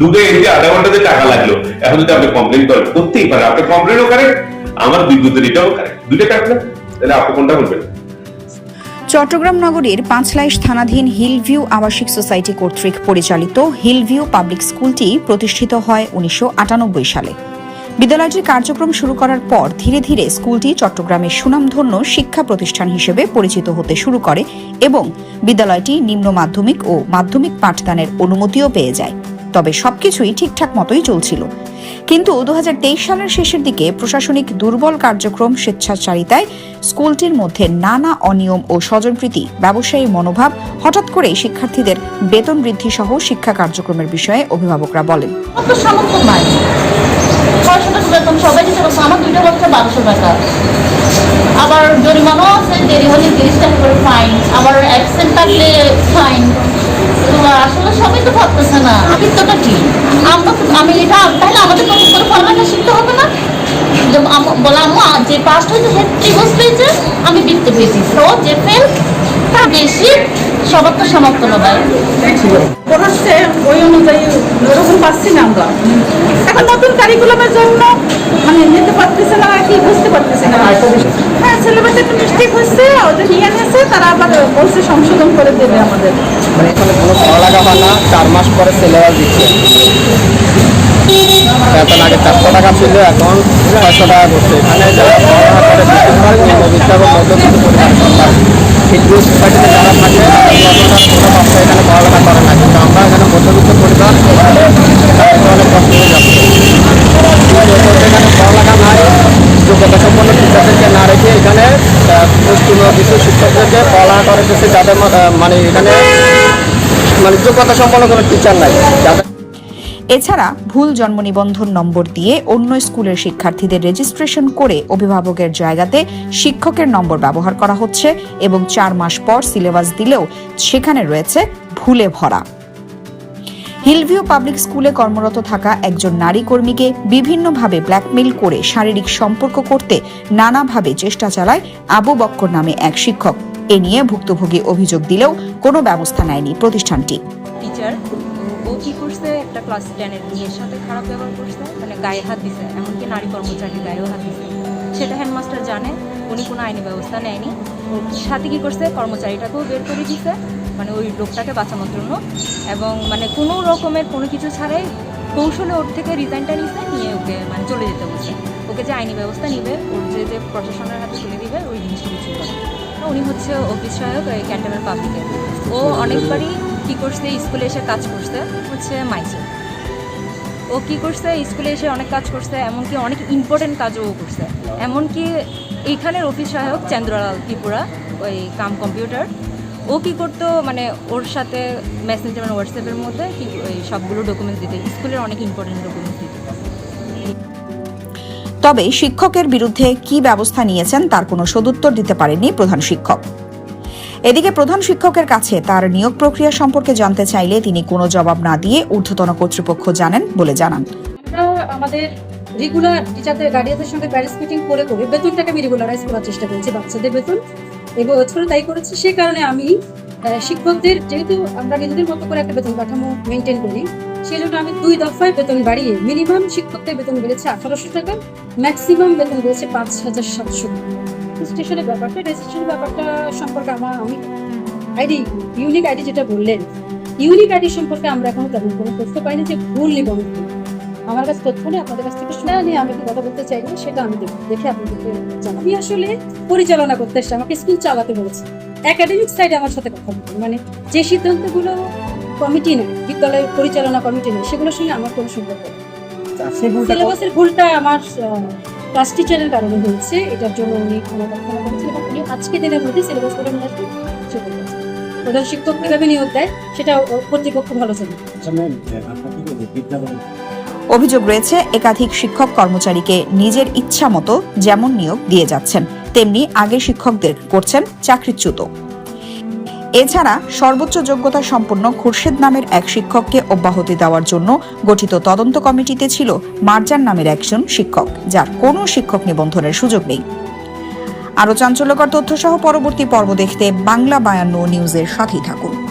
দুটো এনতে আধা ঘন্টাতে টাকা লাগল। এখন যদি আপনি কমপ্লেন করেন করতেই পারেন আপনি কমপ্লেনও করেন, আমার বিদ্যুতের এটাও করেন। দুটো কাটলো তাহলে আপনি কোনটা বলবেন? চট্টগ্রাম নগরীর পাঁচলাইশ থানাধীন হিলভিউ আবাসিক সোসাইটি কর্তৃক পরিচালিত হিলভিউ পাবলিক স্কুলটি প্রতিষ্ঠিত হয় উনিশশো আটানব্বই সালে। বিদ্যালয়টির কার্যক্রম শুরু করার পর ধীরে ধীরে স্কুলটি চট্টগ্রামের সুনামধন্য শিক্ষা প্রতিষ্ঠান হিসেবে পরিচিত হতে শুরু করে এবং বিদ্যালয়টি নিম্ন মাধ্যমিক ও মাধ্যমিক পাঠদানের অনুমতিও পেয়ে যায়। তবে সবকিছুই ঠিকঠাক মতোই চলছিল। কিন্তু দুহাজার তেইশ সালের শেষের দিকে প্রশাসনিক দুর্বল কার্যক্রম স্বেচ্ছাচারিতায় স্কুলটির মধ্যে নানা অনিয়ম ও স্বজনপ্রীতি, ব্যবসায়ী মনোভাব হঠাৎ করেই শিক্ষার্থীদের বেতন বৃদ্ধি সহ শিক্ষা কার্যক্রমের বিষয়ে অভিভাবকরা বলেন। আবার জরিমানাও আছে, দেরি হলে তিরিশ টাকা করে ফাইন আবার অ্যাবসেন্ট থাকলে ফাইন আসলে সবাই তো ভাবতেছে না আদিত্যটা কি? আমরা আমি এটা তাহলে আমাদের করে ফর্মাটা শিখতে হবে না? বলে আম্মু যে পাস হয়েছে সে ত্রিভুজ পেয়েছে আমি বৃত্তি পেয়েছি। তো যে ফেল তার বেশি সবার তো সামর্থ্য না ভাই। পড়াচ্ছে ওই অনুযায়ী ওরকম পাচ্ছি না আমরা। এখন নতুন কারিকুলামের জন্য মানে নিতে পারতেছে না আর কি বুঝতে পারতেছে না। হ্যাঁ সিলেবাস একটু মিস্টেক হচ্ছে ওদের নিয়ে তারা আবার বলছে সংশোধন করে দেবে আমাদের। মানে এখানে কোনো পড়ালেখা হয় না, চার মাস পরে সিলেবাস দিচ্ছে। এখন আগে চারশো টাকা ছিল, এখন ছয়শো টাকা করছে। এখানে যারা পড়ালেখা করে নিম্নবিত্ত এবং মধ্যবিত্ত পরিবার সন্তান হিন্দু সোসাইটিতে যারা থাকে, তারা কোনো বাচ্চা এখানে পড়ালেখা করে না। কিন্তু আমরা এখানে মধ্যবিত্ত পরিবার তাদেরকে অনেক কষ্ট হয়ে যাচ্ছে কিন্তু এখানে পড়ালেখা নাই যোগ্যতা সম্পন্ন টিচারদেরকে না রেখে এখানে মুসলিম পড়ালেখা করে দিচ্ছে যাদের মানে এখানে মানে যোগ্যতা সম্পন্ন কোনো টিচার নাই। এছাড়া ভুল জন্ম নিবন্ধন নম্বর দিয়ে অন্য স্কুলের শিক্ষার্থীদের রেজিস্ট্রেশন করে অভিভাবকের জায়গাতে শিক্ষকের নম্বর ব্যবহার করা হচ্ছে এবং চার মাস পর সিলেবাস দিলেও সেখানে রয়েছে ভুলে ভরা। হিলভিউ পাবলিক স্কুলে কর্মরত থাকা একজন নারী কর্মীকে বিভিন্নভাবে ব্ল্যাকমেইল করে শারীরিক সম্পর্ক করতে নানাভাবে চেষ্টা চালায় আবু বক্কর নামে এক শিক্ষক। এ নিয়ে ভুক্তভোগী অভিযোগ দিলেও কোনো ব্যবস্থা নেয়নি প্রতিষ্ঠানটি। টিচার, ও কি করছে? একটা ক্লাস টেনের মেয়ের সাথে খারাপ ব্যবহার করছে মানে গায়ে হাত দিছে, এমনকি নারী কর্মচারীর গায়েও হাত দিছে। সেটা হেডমাস্টার জানে, উনি কোনো আইনি ব্যবস্থা নেয়নি। সাথে কি করছে? কর্মচারীটাকেও বের করে দিছে মানে ওই লোকটাকে বাঁচানোর জন্য। এবং মানে কোনো রকমের কোনো কিছু ছাড়াই কৌশলে ওর থেকে রিজাইনটা নিছে, নিয়ে ওকে মানে চলে যেতে বলছে। ওকে যে আইনি ব্যবস্থা নিবে, ওর যে যে প্রশাসনের হাতে তুলে দিবে, ওই জিনিসটা কিছু করে। উনি হচ্ছে অফিস সহায়ক ক্যান্টনমেন্ট পাবলিকে ও অনেকবারই কী করছে স্কুলে এসে কাজ করছে হচ্ছে মাইসে ও কি করছে স্কুলে এসে অনেক কাজ করছে এমনকি অনেক ইম্পর্টেন্ট কাজও ও করছে। এমনকি এইখানের অফিস সহায়ক চন্দ্রলাল ত্রিপুরা ওই কাম কম্পিউটার ও কি করতো মানে ওর সাথে মেসেঞ্জার মানে হোয়াটসঅ্যাপের মধ্যে কি ওই সবগুলো ডকুমেন্টস দিতে। স্কুলের অনেক ইম্পর্টেন্ট ডকুমেন্টস দিতে। তবে শিক্ষকের বিরুদ্ধে কি ব্যবস্থা নিয়েছেন তার কোনো সদুত্তর দিতে পারেননি প্রধান শিক্ষক। এদিকে প্রধান শিক্ষকের কাছে তার নিয়োগ প্রক্রিয়া সম্পর্কে জানতে চাইলে তিনি কোনো জবাব না দিয়ে ঊর্ধ্বতন কর্তৃপক্ষ জানেন বলে জানান। আমাদের রেগুলার টিচারদের গার্ডিয়ানদের সঙ্গে প্যারেন্টস মিটিং করে করে বেতনটাকে আমি রেগুলারাইজ করার চেষ্টা করেছি, বাচ্চাদের বেতন। এবং তাই করেছি, সে কারণে আমি শিক্ষকদের যেহেতু আমরা নিজেদের মতো করে একটা বেতন কাঠামো মেনটেন করি সেই জন্য আমি দুই দফায় বেতন বাড়িয়ে মিনিমাম শিক্ষকদের বেতন বেড়েছে আঠারোশো টাকা ম্যাক্সিমাম বেতন বেড়েছে পাঁচ হাজার সাতশো রেজিস্ট্রেশনের ব্যাপারটা রেজিস্ট্রেশনের ব্যাপারটা সম্পর্কে আমার আমি আইডি ইউনিক আইডি যেটা বললেন ইউনিক আইডি সম্পর্কে আমরা এখনও তেমন কোনো তথ্য পাইনি যে ভুল নিবন্ধন আমার কাছে তথ্য নেই, আপনাদের কাছ থেকে শুনে নিয়ে আমি কথা বলতে চাই না, সেটা আমি দেখে আপনাদেরকে জানাব। আসলে পরিচালনা করতে এসেছি, আমাকে স্কুল চালাতে বলেছে। একাডেমিক সাইডে আমার সাথে কথা বলতে মানে যে সিদ্ধান্তগুলো কমিটি নেয় বিদ্যালয়ের পরিচালনা কমিটি নেয় সেগুলোর সঙ্গে আমার কোনো সম্পর্ক নেই। সিলেবাসের ভুলটা আমার ক্লাস টিচারের কারণে হয়েছে এটার জন্য উনি ক্ষমা প্রার্থনা করেছেন এবং উনি আজকে দিনের মধ্যে সিলেবাস করে নিয়ে আসবেন। প্রধান শিক্ষক কীভাবে নিয়োগ দেয় সেটা ও- কর্তৃপক্ষ ভালো জানে। অভিযোগ রয়েছে একাধিক শিক্ষক কর্মচারীকে নিজের ইচ্ছা মতো যেমন নিয়োগ দিয়ে যাচ্ছেন তেমনি আগে শিক্ষকদের করছেন চাকরিচ্যুত। এছাড়া সর্বোচ্চ যোগ্যতা সম্পন্ন খুরশেদ নামের এক শিক্ষককে অব্যাহতি দেওয়ার জন্য গঠিত তদন্ত কমিটিতে ছিল মার্জান নামের একজন শিক্ষক, যার কোনো শিক্ষক নিবন্ধনের সুযোগ নেই। আরও চাঞ্চল্যকর তথ্য সহ পরবর্তী পর্ব দেখতে বাংলা বায়ান্ন নিউজের সাথেই থাকুন।